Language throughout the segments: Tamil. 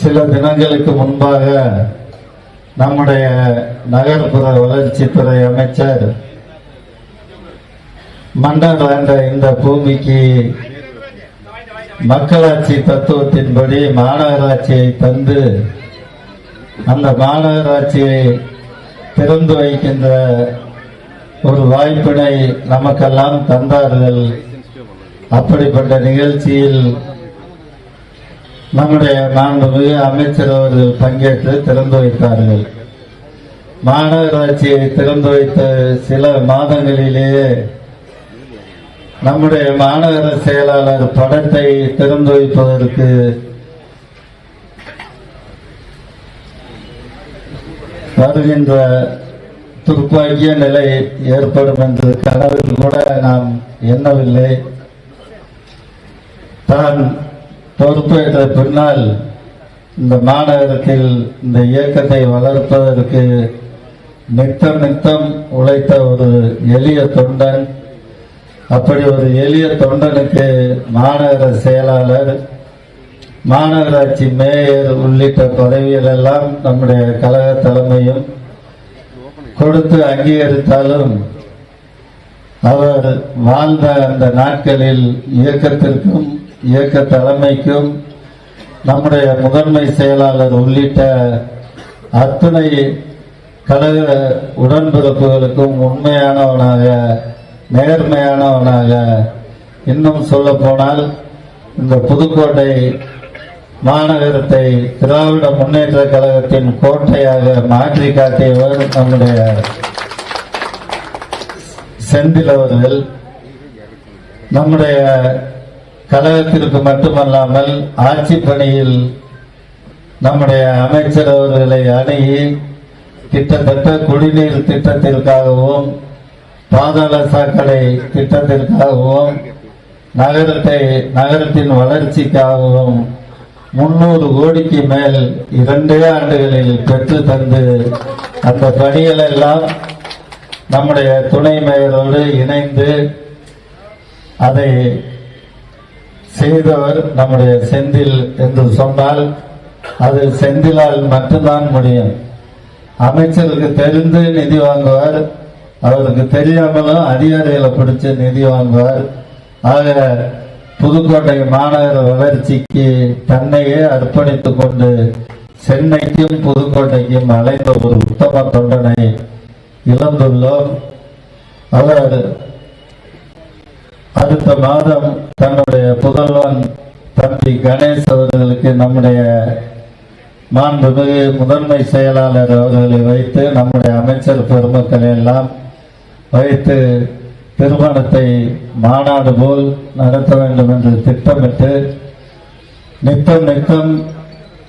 சில தினங்களுக்கு முன்பாக நம்முடைய நகர்ப்புற வளர்ச்சித்துறை அமைச்சர் மன்னர் என்ற இந்த பூமிக்கு மக்களாட்சி தத்துவத்தின்படி மாநகராட்சியை தந்து அந்த மாநகராட்சியை திறந்து வைக்கின்ற ஒரு வாய்ப்பினை நமக்கெல்லாம் தந்தார்கள். அப்படிப்பட்ட நிகழ்ச்சியில் நம்முடைய மாண்புமிகு அமைச்சர் அவர்கள் பங்கேற்று திறந்து வைத்தார்கள். மாநகராட்சியை திறந்து வைத்த சில மாதங்களிலேயே நம்முடைய மாநகர செயலாளர் படத்தை திறந்து வைப்பதற்கு வருகின்ற துர்ப்பாக்கிய நிலை ஏற்படும் என்று கனவில் கூட நாம் எண்ணவில்லை. தான் பொறுப்பேற்ற பின்னால் இந்த மாநகரத்தில் இந்த இயக்கத்தை வளர்ப்பதற்கு நித்தம் நித்தம் உழைத்த ஒரு எளிய தொண்டன். அப்படி ஒரு எளிய தொண்டனுக்கு மாநகர செயலாளர் மாநகராட்சி மேயர் உள்ளிட்ட பதவிகள் எல்லாம் நம்முடைய கழக தலைமையும் கொடுத்து அங்கீகரித்தாலும் அவர் வாழ்ந்த அந்த நாட்களில் இயக்கத்திற்கும் இயக்க தலைமைக்கும் நம்முடைய முதன்மை செயலாளர் உள்ளிட்ட அத்துணை கழக உடன்பிறப்புகளுக்கும் உண்மையானவனாக நேர்மையானவனாக இன்னும் சொல்ல போனால் இந்த புதுக்கோட்டை மாநகரத்தை திராவிட முன்னேற்ற கழகத்தின் கோட்டையாக மாற்றி காட்டியவர் நம்முடைய செந்தில் அவர்கள். நம்முடைய கழகத்திற்கு மட்டுமல்லாமல் ஆட்சி பணியில் நம்முடைய அமைச்சர் அவர்களை அணுகி கிட்டத்தட்ட குடிநீர் திட்டத்திற்காகவும் பாதாள சாக்கடை திட்டத்திற்காகவும் நகரத்தை நகரத்தின் வளர்ச்சிக்காகவும் முன்னூறு கோடிக்கு மேல் இரண்டே ஆண்டுகளில் பெற்று தந்து அந்த பணிகள் எல்லாம் நம்முடைய துணை மேயரோடு இணைந்து அதை செய்தவர் நம்முடைய செந்தில் என்று சொன்னால் அது செந்திலால் மட்டும்தான் முடியும். அமைச்சருக்கு தெரிந்து நிதி வாங்குவார் அவருக்கு தெரியாமலும் அதிகாரிகளை பிடிச்சு நிதி வாங்குவார். ஆக புதுக்கோட்டை மாநகர வளர்ச்சிக்கு தன்னையே அர்ப்பணித்துக் கொண்டு சென்னைக்கும் புதுக்கோட்டைக்கும் அலைந்த ஒரு உத்தம தொண்டனை இழந்துள்ளோம். அவர் அடுத்த மாதம் புதல்வன் தம்பி கணேஷ் அவர்களுக்கு நம்முடைய மாண்புமிகு முதன்மை செயலாளர் அவர்களை வைத்து நம்முடைய அமைச்சர் பெருமக்களை எல்லாம் வைத்து திருமணத்தை மாநாடு போல் நடத்த வேண்டும் என்று திட்டமிட்டு நித்தம் நித்தம்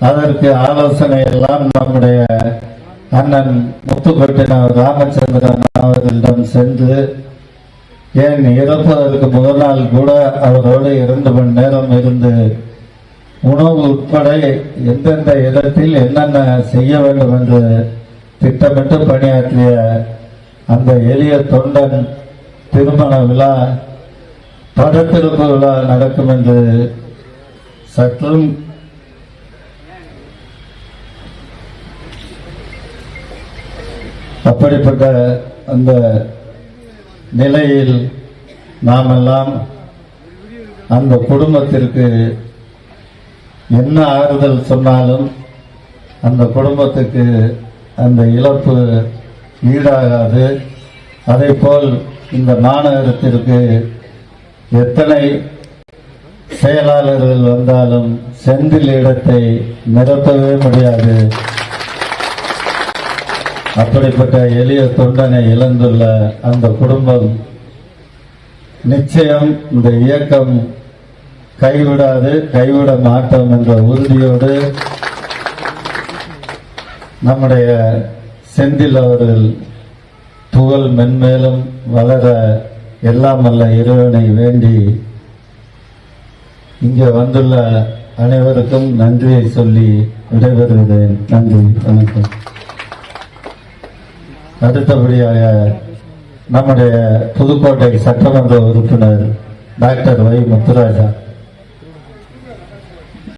அதற்கு ஆலோசனை எல்லாம் நம்முடைய அண்ணன் முத்துக்கொட்டினர் ராமச்சந்திரன் அவர்களிடம் சென்று ஏன் இறப்பதற்கு முதல் நாள் கூட அவரோடு இரண்டு மணி நேரம் இருந்து உணவு உட்பட எந்தெந்த இடத்தில் என்னென்ன செய்ய வேண்டும் என்று திட்டமிட்டு பணியாற்றிய அந்த எளிய தொண்டன் திருமண விழா படத்திருப்பு விழா நடக்கும் என்று சற்றும் அப்படிப்பட்ட அந்த நிலையில் நாமெல்லாம் அந்த குடும்பத்திற்கு என்ன ஆறுதல் சொன்னாலும் அந்த குடும்பத்துக்கு அந்த இழப்பு ஈடாகாது. அதே போல் இந்த மாநகரத்திற்கு எத்தனை செயலாளர்கள் வந்தாலும் செந்தில் இடத்தை நிரப்பவே முடியாது. அப்படிப்பட்ட எளிய தொண்டனை இழந்துள்ள அந்த குடும்பம் நிச்சயம் இந்த இயக்கம் கைவிடாது கைவிட மாட்டோம் என்ற உறுதியோடு நம்முடைய செந்தில் அவர்கள் புகழ் மென்மேலும் வளர எல்லாம் அல்ல இறைவனை வேண்டி இங்கே வந்துள்ள அனைவருக்கும் நன்றியை சொல்லி விடைபெறுகிறேன். நன்றி வணக்கம். அடுத்தபடியாக நம்முடைய புதுக்கோட்டை சட்டமன்ற உறுப்பினர் டாக்டர் வை முத்துராஜா.